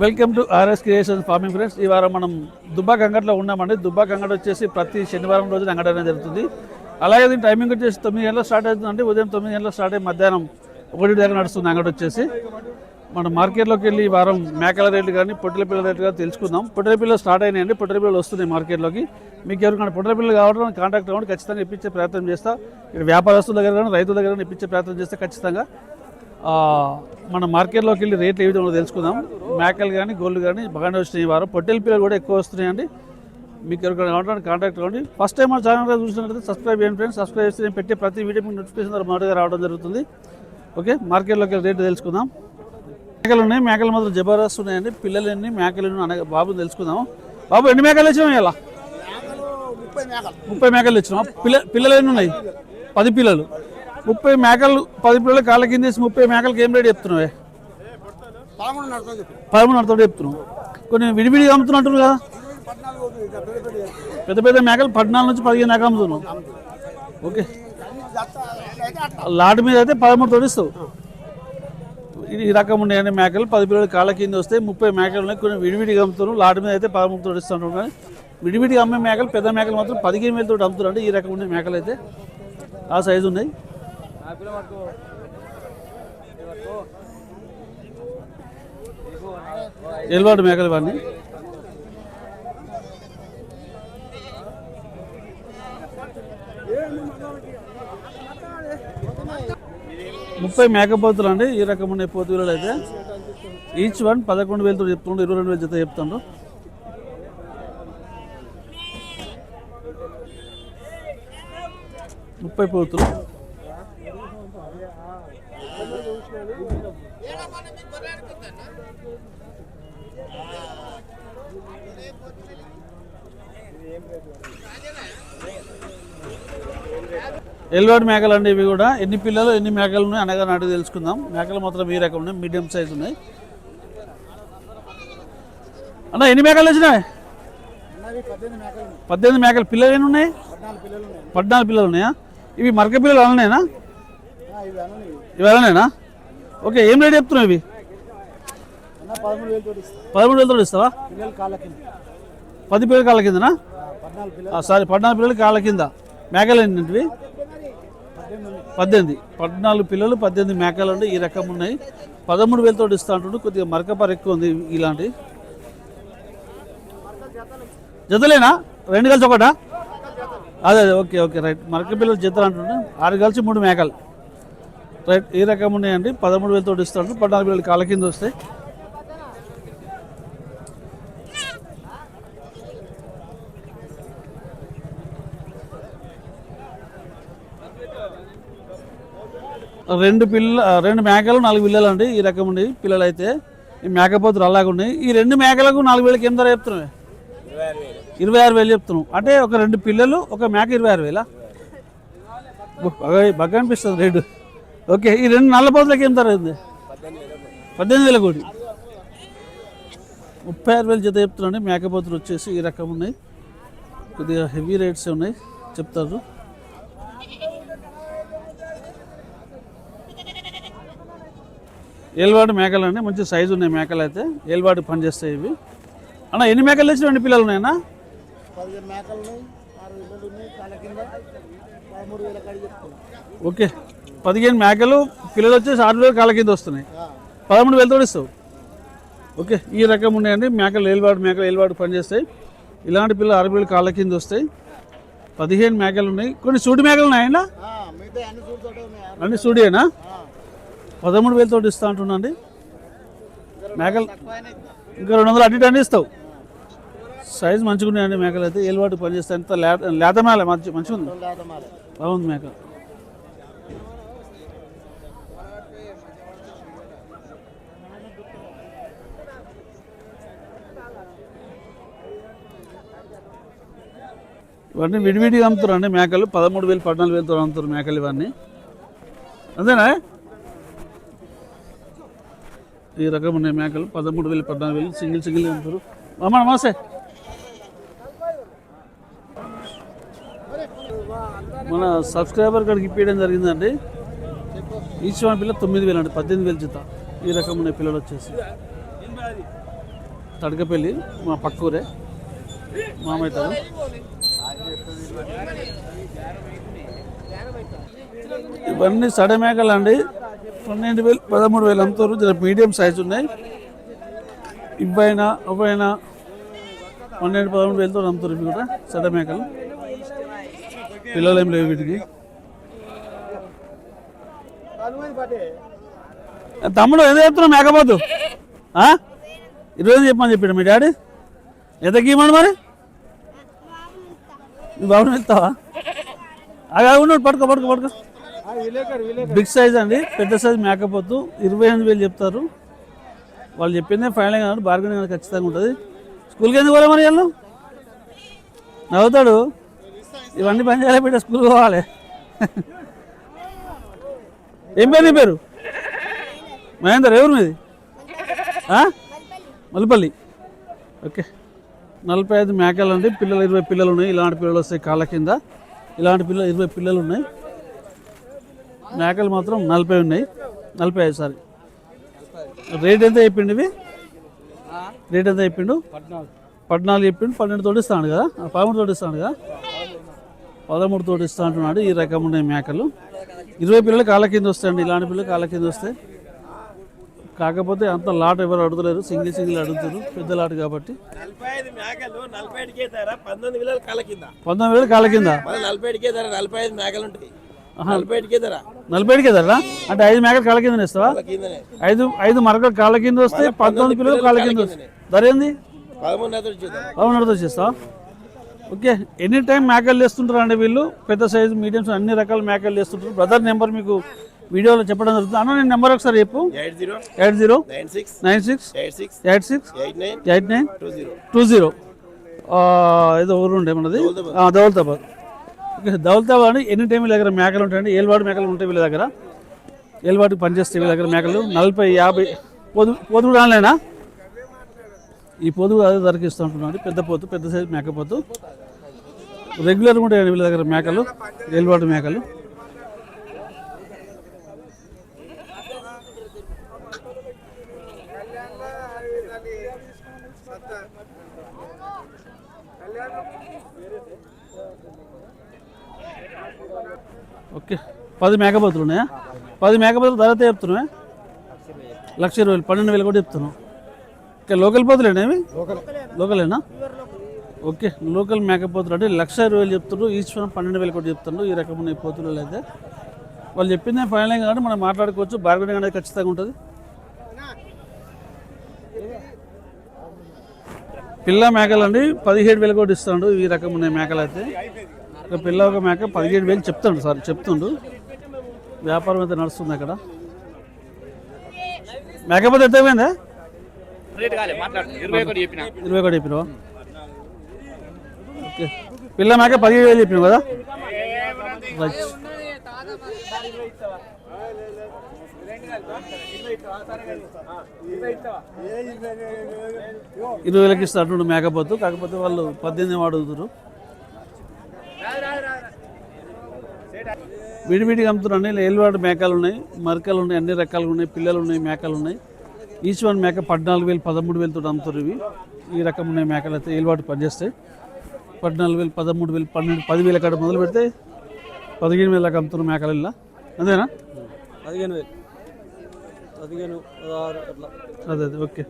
Welcome to RS creation farming friends ఈ వారం మనం దుబ్బాక అంగట్లో ఉన్నామండి. దుబ్బాక అంగడి వచ్చేసి ప్రతి శనివారం రోజున అంగడి అనేది జరుగుతుంది. అలాగే దీని టైమింగ్ వచ్చేసి తొమ్మిది గంటలకు స్టార్ట్ అవుతుందండి. ఉదయం తొమ్మిది గంటలకు స్టార్ట్ అయ్యి మధ్యాహ్నం ఒకటి దగ్గర నడుస్తుంది అంగడి వచ్చేసి. మనం మార్కెట్లోకి వెళ్ళి ఈ వారం మేకల రేట్లు కానీ పొట్టెల పిల్లల రేట్లు కానీ తెలుసుకుందాం. పొట్టెల పిల్లలు స్టార్ట్ అయినాయండి. పొట్టెల పిల్లలు వస్తున్నాయి మార్కెట్లోకి. మీకు ఎవరికైనా పొట్టెల పిల్లలు కావడం కాంటాక్ట్ అవ్వండి. ఖచ్చితంగా ఇప్పించే ప్రయత్నం చేస్తా. ఇక్కడ వ్యాపారస్తుల దగ్గర కానీ రైతుల దగ్గర కానీ ఇప్పించే ప్రయత్నం చేస్తే ఖచ్చితంగా మన మార్కెట్లోకి వెళ్ళి రేట్లు ఏ విధంగా తెలుసుకుందాం. మేకలు కానీ గోల్డ్ కానీ బాగానే వచ్చినాయి వారం. పొట్టెల పిల్లలు కూడా ఎక్కువ వస్తున్నాయండి. మీకు ఎవరికైనా కావాలంటే కాంటాక్ట్ అవ్వండి. ఫస్ట్ టైం మన ఛానల్ చూసినట్లయితే సబ్స్క్రైబ్ చేయండి ఫ్రెండ్స్ సబ్స్క్రైబ్ చేస్తే నేను పెట్టే ప్రతి వీడియో మీకు నోటిఫికేషన్ ద్వారా మొదటిగా రావడం జరుగుతుంది. ఓకే మార్కెట్లోకి వెళ్ళి రేట్లు తెలుసుకుందాం. మేకలు ఉన్నాయి. మేకలు మాత్రం జబర్దస్త్ ఉన్నాయండి. పిల్లలు ఎన్ని మేకలు ఎన్ని అనే బాబుని తెలుసుకుందాం. బాబు ఎన్ని మేకలు తెచ్చినాం ఇలా? ముప్పై మేకలు. ముప్పై మేకలు తెచ్చినాం పిల్ల పిల్లలు ఎన్ని ఉన్నాయి? పది పిల్లలు. ముప్పై మేకలు పది పిల్లలు కాళ్ళ కింద వేసి ముప్పై మేకలకి ఏం రేట్ చెప్తున్నావే? పదమూడు నడుతుంది చెప్పి చెప్తున్నాం కొన్ని విడివిడిగా అమ్ముతున్నట్టు కదా? పెద్ద పెద్ద మేకలు పద్నాలుగు నుంచి పదిహేను దాకా అమ్ముతున్నాం ఓకే. లాట్ మీద అయితే పదమూడు తోడిస్తావు ఇది ఈ రకం ఉన్నాయండి మేకలు పది పిల్లలు కాళ్ళ కింద వస్తే ముప్పై మేకలు ఉన్నాయి. కొన్ని విడివిడిగా అమ్ముతున్నారు లాట్ మీద అయితే పదమూడు తోడిస్తుంటారు కానీ విడివిడిగా అమ్మే మేకలు పెద్ద మేకలు మాత్రం పదిహేను వేలతో అమ్ముతున్నారు. అంటే ఈ రకం ఉండే మేకలు అయితే ఆ సైజు ఉన్నాయి. ఎల్వాడు మేకలు వాడిని ముప్పై మేకపోతులు అండి. ఈ రకమైన పోతులు అయితే ఈచ్ వన్ పదకొండు వేలతో చెప్తుండ్రు ఇరవై రెండు వేల జత చెప్తుండ్రు. ముప్పై పోతులు. ఎల్వాడి మేకలు అండి ఇవి కూడా. ఎన్ని పిల్లలు ఎన్ని మేకలు ఉన్నాయి అనగా నాటి తెలుసుకుందాం. మేకలు మాత్రం ఈ రకం ఉన్నాయి మీడియం సైజ్ ఉన్నాయి. అన్న ఎన్ని మేకలు వచ్చినాయి పద్దెనిమిది మేకలు. పిల్లలు ఎన్ని ఉన్నాయి? పద్నాలుగు పిల్లలు ఉన్నాయి? ఇవి మరక పిల్లలు అలానేనా ఇవి అలానేనా ఓకే ఏం రేట్ చెప్తున్నావు ఇవి? పదమూడు వేలతో ఇస్తావా? పది పిల్లల కాళ్ళ కిందనా? సారీ పద్నాలుగు పిల్లలు కాళ్ళ కింద. మేకలు ఏంటివి పద్దెనిమిది. పద్నాలుగు పిల్లలు పద్దెనిమిది మేకలు ఉండి ఈ రకం ఉన్నాయి. పదమూడు వేలతో ఇస్తా అంటుండు కొద్దిగా మరకపర ఎక్కువ ఉంది ఇలాంటి. జతలేనా? రెండు కలిసి ఒకటా? అదే అదే ఓకే ఓకే రైట్. మరక పిల్లలు జతలు అంటుండే ఆరు కలిసి మూడు మేకలు. రైట్ ఈ రకం ఉన్నాయండి పదమూడు వేలతో ఇస్తాడు పద్నాలుగు పిల్లలు కాళ్ళ కింద వస్తాయి. రెండు పిల్ల రెండు మేకలు నాలుగు పిల్లలు అండి ఈ రకం ఉండి పిల్లలు అయితే ఈ మేకపోతులు అలాగ ఉన్నాయి. ఈ రెండు మేకలకు నాలుగు వేలకి ఎంత ధర చెప్తున్నావు? ఇరవై ఆరు వేలు చెప్తున్నాం అంటే ఒక రెండు పిల్లలు ఒక మేక ఇరవై ఆరు వేలా? బో, బాగా బాగా అనిపిస్తుంది రేటు. ఓకే ఈ రెండు నల్లపోతులకి ఎంత ధర ఉంది? పద్దెనిమిది వేల కోటి. ముప్పై ఆరు వేలు జత చెప్తున్నాండి మేకపోతులు వచ్చేసి ఈ రకం ఉన్నాయి. కొద్దిగా హెవీ రేట్స్ ఉన్నాయి. చెప్తారు. ఏల్వాడు మేకలు అండి. మంచి సైజు ఉన్నాయి మేకలు అయితే. ఏల్వాడు పని చేస్తాయి ఇవి. అన్న ఎన్ని మేకలు తెచ్చిన రెండు పిల్లలు ఉన్నాయన్నా? వేల ఓకే. పదిహేను మేకలు పిల్లలు వచ్చేసి ఆరు వేలు కాళ్ళ కింద వస్తున్నాయి. పదమూడు వేలతో ఇస్తావు? ఓకే. ఈ రకం ఉన్నాయండి. మేకలు ఏల్వాడు మేకలు ఏల్వాడు పని చేస్తాయి ఇలాంటి పిల్లలు ఆరు వేలు కాళ్ళ కింద వస్తాయి. పదిహేను మేకలు ఉన్నాయి. కొన్ని సూటి మేకలు ఉన్నాయండి మిగతా అన్ని చూడుతోటే ఉన్నాయి. అన్ని సూడియేనా. పదమూడు వేలతో ఇస్తా అంటున్నాండి మేకలు ఇంకా రెండు వందలు అడ్డు అన్ని ఇస్తావు. సైజ్ మంచిగా ఉన్నాయండి మేకలు అయితే. ఏలువాటు పని అంత లేత లేత మంచి మంచిగా ఉంది. బాగుంది మేక. ఇవన్నీ విడివిడిగా అమ్ముతారు అండి మేకలు. పదమూడు వేలు పద్నాలుగు వేలతో అమ్ముతారు మేకలు ఇవన్నీ. అంతేనా? ఈ రకం ఉన్నాయి మేకలు. పదమూడు వేలు పద్నాలుగు వేలు. సింగిల్ సింగిల్ అమ్ముతారు. అమ్మ నమస్తే. మన సబ్స్క్రైబర్ కాడికి ఇప్పించడం జరిగిందండి. ఈచ్ వన్ పిల్ల తొమ్మిది వేలు అండి పద్దెనిమిది వేలు జీతం. ఈ రకం ఉన్న పిల్లలు వచ్చేసి. తడకపల్లి మా పక్కూరే. మామయ్య ఇవన్నీ సడమేకలు అండి పన్నెండు వేలు పదమూడు వేలు అమ్ముతారు. జర మీడియం సైజు ఉన్నాయి. ఇవ్వైనా అవైనా పన్నెండు పదమూడు వేలతో అమ్ముతారు ఇవి కూడా సడమేకలు పిల్లలు ఏం లేవు వీటికి. తమ్ముడు ఎంత చెప్తున్నావు మేకపోతు. ఇరవై ఐదు చెప్పమని చెప్పాడు మీ డాడీ? ఎంతకి ఇవ్వమండి మరి? నువ్వు బాబుని వెళ్తావా? అలా ఉన్నాడు పడుకో పడుకో పడుకో బిగ్ సైజ్ అండి పెద్ద సైజ్ మేకపోతు. ఇరవై ఎనిమిది వేలు చెప్తారు. వాళ్ళు చెప్పిందే ఫైనల్ కానీ బార్గెనింగ్ అనేది ఖచ్చితంగా ఉంటుంది. స్కూల్కి ఎందుకు పోలే మరి వెళ్ళు? నవ్వుతాడు. ఇవన్నీ పని చేయాలి బిడ్డ స్కూల్కి పోవాలి. ఏం పేరు నీ పేరు? మహేందర్ ఎవరు మీది? మల్లిపల్లి. ఓకే. నలభై ఐదు మేకలు అండి పిల్లలు ఇరవై పిల్లలు ఉన్నాయి. ఇలాంటి పిల్లలు వస్తాయి కాళ్ళ కింద. ఇలాంటి పిల్లలు ఇరవై పిల్లలు ఉన్నాయి. మేకలు మాత్రం నలభై ఉన్నాయి. నలభై ఐదు సారీ. రేట్ ఎంత చెప్పిండు ఇవి? రేట్ ఎంత చెప్పిండు? పద్నాలుగు. చెప్పిండు. పన్నెండు తోటి ఇస్తాడు కదా? పదమూడు తోటి ఇస్తాడు కదా? పదమూడు తోటి ఇస్తా అంటున్నాడు ఈ రకం ఉన్నాయి మేకలు. ఇరవై పిల్లలు కాళ్ళ కింద వస్తాయండి. ఇలాంటి పిల్లలు కాళ్ళ కింద వస్తాయి కాకపోతే అంత లాట్ ఎవరు అడుగుతలేరు. సింగిల్ సింగిల్ అడుగుతారు. పెద్ద లాట్ కాబట్టి. నలభై ఐదు మేకలు నలభై ఐదుకే ధర. పంతొమ్మిది వేల కళ్ళ కింద. పంతొమ్మిది వేలు కాళ్ళ కింద. నలభై ఐదు మేకలు ఉంటాయి. నలభై ధర అంటే ఐదు మేకలు కాళ్ళ కింద ఇస్తావా? ఐదు ఐదు మరకలు కాళ్ళ కింద వస్తే పంతొమ్మిది పిల్లలు కాళ్ళ కింద వస్తాయి ధర ఏంది పదమూడు నెలలు చూద్దాం అవును చేస్తావా ఓకే. ఎనీ టైం మేకలు వేస్తుంటారు అండి వీళ్ళు. పెద్ద సైజు మీడియం సైజ్ అన్ని రకాల మేకలు వేస్తుంటారు బ్రదర్ నెంబర్ మీకు వీడియోలో చెప్పడం జరుగుతుంది. అన్న నేను నెంబర్ ఒకసారి చెప్పు. Eight zero eight zero nine six nine six eight six eight nine eight nine two zero. Two zero. ఏదో ఊరు ఉండే మనది. దౌలతాబాద్. దౌలతాబాద్ ఎన్ని టైం వీళ్ళ దగ్గర మేకలు ఉంటాయండి? ఏలువాడు మేకలు ఉంటాయి వీళ్ళ దగ్గర. ఏలువాడికి పనిచేస్తాయి వీళ్ళ దగ్గర మేకలు. నలభై యాభై పొదు పొదుగు ఆన్లైనా? ఈ పొదుగు అదే ధరకి ఇస్తూ పెద్ద పోతు పెద్ద సైజు మేకపోతు రెగ్యులర్గా ఉంటాయండి వీళ్ళ దగ్గర మేకలు ఏలువాడు మేకలు. ఓకే. పది మేకపోతులు ఉన్నాయా? పది మేకపోతులు ధర ఎంత చెప్తున్నావా? లక్ష ఇరవై వేలు పన్నెండు వేలు కూడా చెప్తున్నావు. ఓకే లోకల్ పోతులేనా ఇవి? లోకలేనా? ఓకే లోకల్ మేకపోతులు అంటే లక్ష ఇరవై వేలు చెప్తున్నారు ఈచ్ వన్ పన్నెండు వేలు కూడా చెప్తున్నారు ఈ రకమైన పోతులు అయితే. వాళ్ళు చెప్పిందే ఫైనల్ కాబట్టి మనం మాట్లాడుకోవచ్చు బార్గెనింగ్ అనేది ఖచ్చితంగా ఉంటుంది. పిల్ల మేకలు అండి పదిహేడు వేలు కూడా ఇస్తాడు ఈ రకం ఉన్నాయి మేకలు అయితే పిల్ల ఒక మేక పదిహేడు వేలు చెప్తాడు సార్ చెప్తుండు. వ్యాపారం అయితే నడుస్తుంది అక్కడ. మేకపోతే ఎంత అయిపోయిందా? ఇరవై కూడా చెప్పినావా? ఓకే. పిల్ల మేక పదిహేడు వేలు చెప్పినావు కదా? ఇరవై వేలకి ఇస్తాడు మేకపోతు కాకపోతే వాళ్ళు పద్దెనిమిది అడుగుతారు విడివిడిగా అమ్ముతున్నారండి. ఇలా ఏలువాడు మేకలు ఉన్నాయి మరకలు ఉన్నాయి అన్ని రకాలు ఉన్నాయి పిల్లలు ఉన్నాయి మేకలు ఉన్నాయి. ఈచ్ వన్ మేక పద్నాలుగు వేలు పదమూడు వేలతో అమ్ముతారు ఇవి. ఈ రకం ఉన్నాయి మేకలు అయితే ఏలువాడు పనిచేస్తాయి. పద్నాలుగు వేలు పదమూడు వేలు పన్నెండు పదివేల కాడ మొదలు పెడితే పదిహేను వేలకు అమ్ముతున్న మేకలు ఇలా. అంతేనా? పదిహేను వేలు. పదిహేను అదే అదే ఓకే.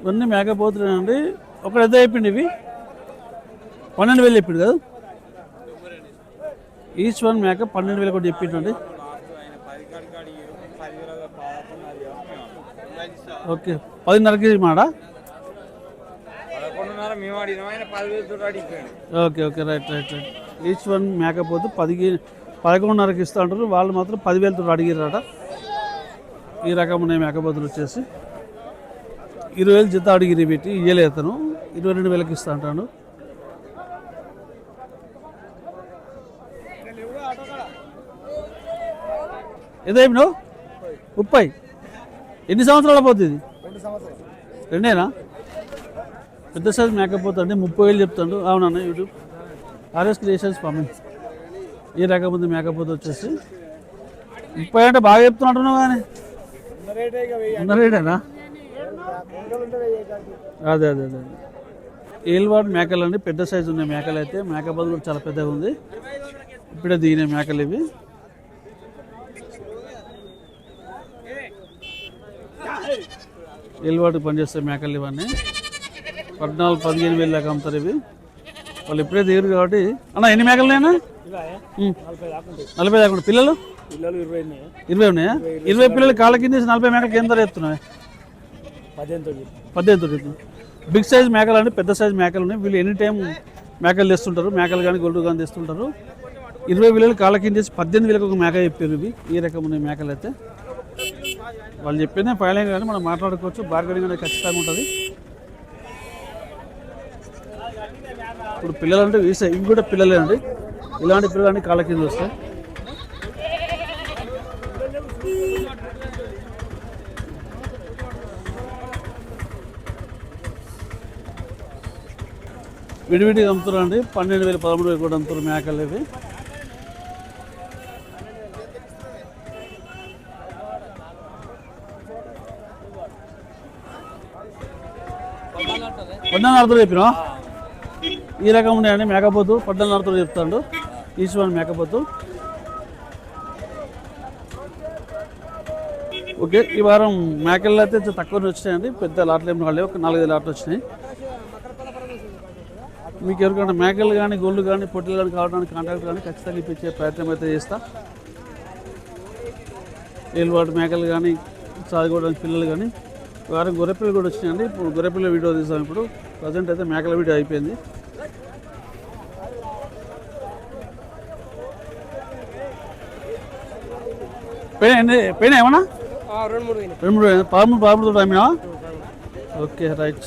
ఇవన్నీ మేకపోతున్నాయండి ఒకటి ఎంత చెప్పిండి ఇవి. పన్నెండు వేలు చెప్పిండు కదా. ఈచ్ వన్ మేక పన్నెండు వేలు కూడా చెప్పిండండి. ఓకే. పదిన్నరకి మాడా? Okay okay. Right right right. Each one మేకపోతే పదిహేను పదకొండున్నరకి ఇస్తా అంటారు. వాళ్ళు మాత్రం పదివేలతో అడిగిరట ఈ రకం ఉన్నాయి మేకపోతులు వచ్చేసి. ఇరవై వేలు జీతం అడిగిరి పెట్టి ఇయ్యలేదు అతను. ఇరవై రెండు వేలకి ఇస్తా అంటాడు. ఏదైనా ముప్పై. ఎన్ని సంవత్సరాల పోతుంది రెండేనా? పెద్ద సైజ్ మేకపోతే అంటే ముప్పై వేలు చెప్తాడు. అవునన్న యూట్యూబ్? ఆర్ఎస్ క్రియేషన్స్ పంపింగ్ ఈ రకం ఉంది మేకపోతే వచ్చేసి? ముప్పై అంటే బాగా చెప్తున్నట్టున్నావు కానీ. ఉన్న రేటేనా? అదే అదే అదే. ఏల్వాడు మేకలు అండి. పెద్ద సైజు ఉన్నాయి మేకలు అయితే. మేక బదులు కూడా చాలా పెద్దగా ఉంది. ఇప్పుడే దిగిన మేకలు ఇవి. ఏల్వాడు పనిచేస్తే మేకలు ఇవన్నీ. పద్నాలుగు పదిహేను వేలు దాకా అమ్ముతారు ఇవి. వాళ్ళు ఇప్పుడే దిగరు కాబట్టి. అన్న ఎన్ని మేకలు ఉం. నలభై దాకా. పిల్లలు? ఇరవై ఉన్నాయి. ఇరవై పిల్లలు కాళ్ళ కింద నలభై మేకలు కింద పదిహేను తొమ్మిది పద్దెనిమిది తొమ్మిది. బిగ్ సైజ్ మేకలు అంటే పెద్ద సైజ్ మేకలు ఉన్నాయి. వీళ్ళు ఎనీ టైం మేకలు తెస్తుంటారు. మేకలు కానీ గొడ్డు కానీ తెస్తుంటారు. ఇరవై వేలు కాళ్ళ కింద చేసి పద్దెనిమిది వేలకు ఒక మేక చెప్పారు ఇవి. ఈ రకం మేకలు అయితే. వాళ్ళు చెప్పిందే ఫైనల్ కానీ మనం మాట్లాడుకోవచ్చు. బార్గెనింగ్ అనేది ఖచ్చితంగా ఉంటుంది. ఇప్పుడు పిల్లలు అంటే వీసా ఇవి కూడా పిల్లలే అండి. ఇలాంటి పిల్లలు అన్ని కాళ్ళ కింద వస్తాయి. విడివిడిగా అమ్ముతారు అండి. పన్నెండు వేలు పదమూడు వేలు కూడా అమ్ముతారు మేకలు ఇవి పద్నాలుగు చెప్పినా? ఈ రకం ఉన్నాయండి మేకపోతు. పద్నాలుగు చెప్తాడు. ఈచ్ మేకపోతు. ఓకే ఈ వారం మేకల్లో అయితే తక్కువ వచ్చినాయండి. పెద్ద లాట్లు ఏమి రాలేదు ఒక నాలుగైదు లాట్లు వచ్చినాయి. మీకు ఎవరికైనా మేకలు కానీ గోళ్ళు కానీ పొట్టెలు కానీ కావడానికి కాంటాక్ట్ కానీ ఖచ్చితంగా ఇప్పించే ప్రయత్నం అయితే చేస్తా. ఏలువాటి మేకలు కానీ సాగుకోవడానికి పిల్లలు కానీ వారం గొర్రెపిల్లలు కూడా వచ్చినాయండి. ఇప్పుడు గొర్రెపిల్ల వీడియో తీసాం ఇప్పుడు. ప్రజెంట్ అయితే మేకల వీడియో అయిపోయింది. పోయినా పోయినా ఏమన్నా? రెండు మూడు రెండు మూడు పదమూడు పదమూడు ఓకే రైట్.